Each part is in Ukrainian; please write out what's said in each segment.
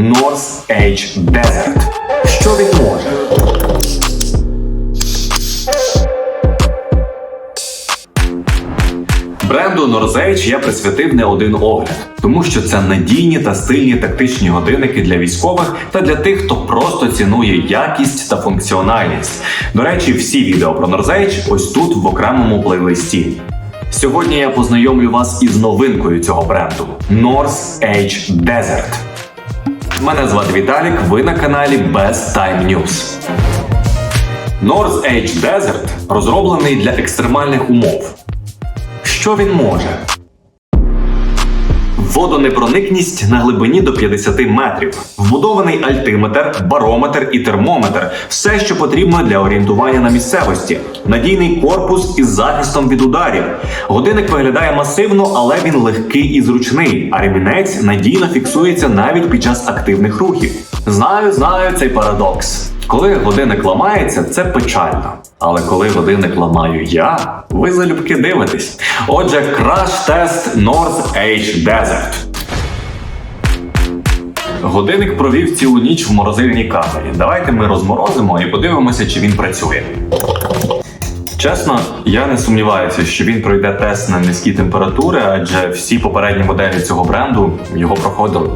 North Edge Desert. Що він може? Бренду North я присвятив не один огляд, тому що це надійні та стильні тактичні годинники для військових та для тих, хто просто цінує якість та функціональність. До речі, всі відео про North ось тут в окремому плейлисті. Сьогодні я познайомлю вас із новинкою цього бренду North Edge Desert. Мене звати Віталік, ви на каналі Best Time News. North Edge Desert розроблений для екстремальних умов. Що він може? Водонепроникність на глибині до 50 метрів, вбудований альтиметр, барометр і термометр все, що потрібно для орієнтування на місцевості, надійний корпус із захистом від ударів. Годинник виглядає масивно, але він легкий і зручний, а ремінець надійно фіксується навіть під час активних рухів. Знаю, знаю цей парадокс. Коли годинник ламається, це печально. Але коли годинник ламаю я, ви залюбки дивитесь. Отже, краш-тест North Edge Desert. Годинник провів цілу ніч в морозильній камері. Давайте ми розморозимо і подивимося, чи він працює. Чесно, я не сумніваюся, що він пройде тест на низькі температури, адже всі попередні моделі цього бренду його проходили.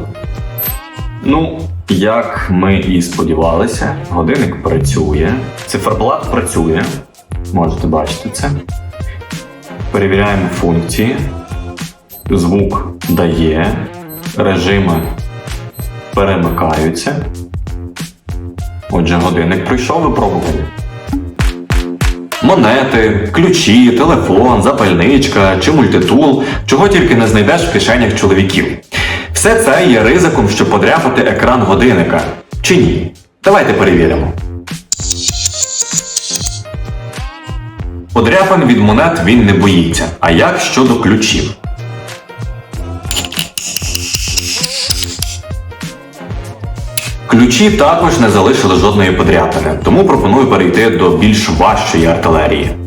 Ну, як ми і сподівалися, годинник працює, циферблат працює. Можете бачити це. Перевіряємо функції. Звук дає, режими перемикаються. Отже, годинник пройшов випробування. Монети, ключі, телефон, запальничка чи мультитул, чого тільки не знайдеш в кишенях чоловіків. Все це є ризиком, щоб подряпати екран годинника. Чи ні? Давайте перевіримо. Подряпин від монет він не боїться. А як щодо ключів? Ключі також не залишили жодної подряпини, тому пропоную перейти до більш важчої артилерії.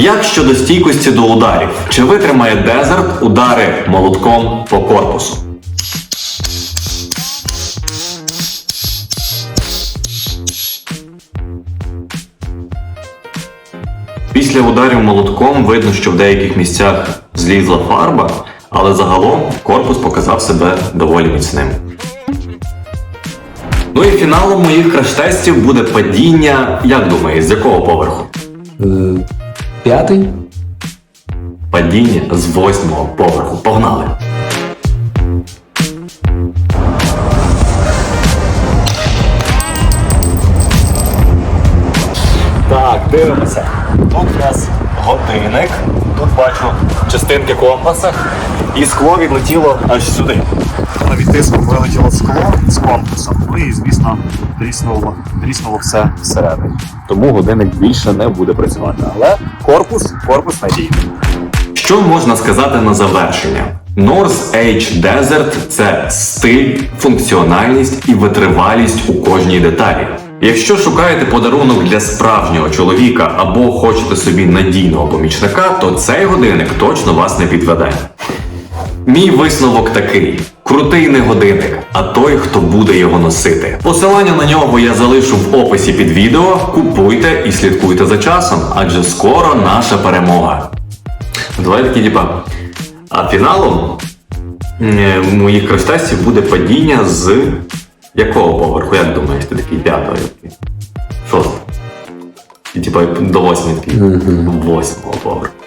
Як щодо стійкості до ударів? Чи витримає дезерт удари молотком по корпусу? Після ударів молотком видно, що в деяких місцях злізла фарба, але загалом корпус показав себе доволі міцним. Ну і фіналом моїх краш-тестів буде падіння, як думаєш, з якого поверху? П'ятий? Падіння з восьмого поверху. Погнали! Так, дивимося. Тут у нас годинник. Тут бачу частинки компаса. І скло відлетіло аж сюди. від тиску вилетіло скло з компасом. Ну і, звісно, тріснуло, тріснуло все всередині. Тому годинник більше не буде працювати. Але корпус, корпус надійний. Що можна сказати на завершення? North Edge Desert – це стиль, функціональність і витривалість у кожній деталі. Якщо шукаєте подарунок для справжнього чоловіка або хочете собі надійного помічника, то цей годинник точно вас не підведе. Мій висновок такий: крутий не годинник, а той, хто буде його носити. Посилання на нього я залишу в описі під відео. Купуйте і слідкуйте за часом, адже скоро наша перемога. Давай такі типа. А фіналом е, моїх краш-тестів буде падіння з якого поверху? Як думаєш, ти такий п'ятого? Шостого. І типа до восьми такий. Восьмого поверху.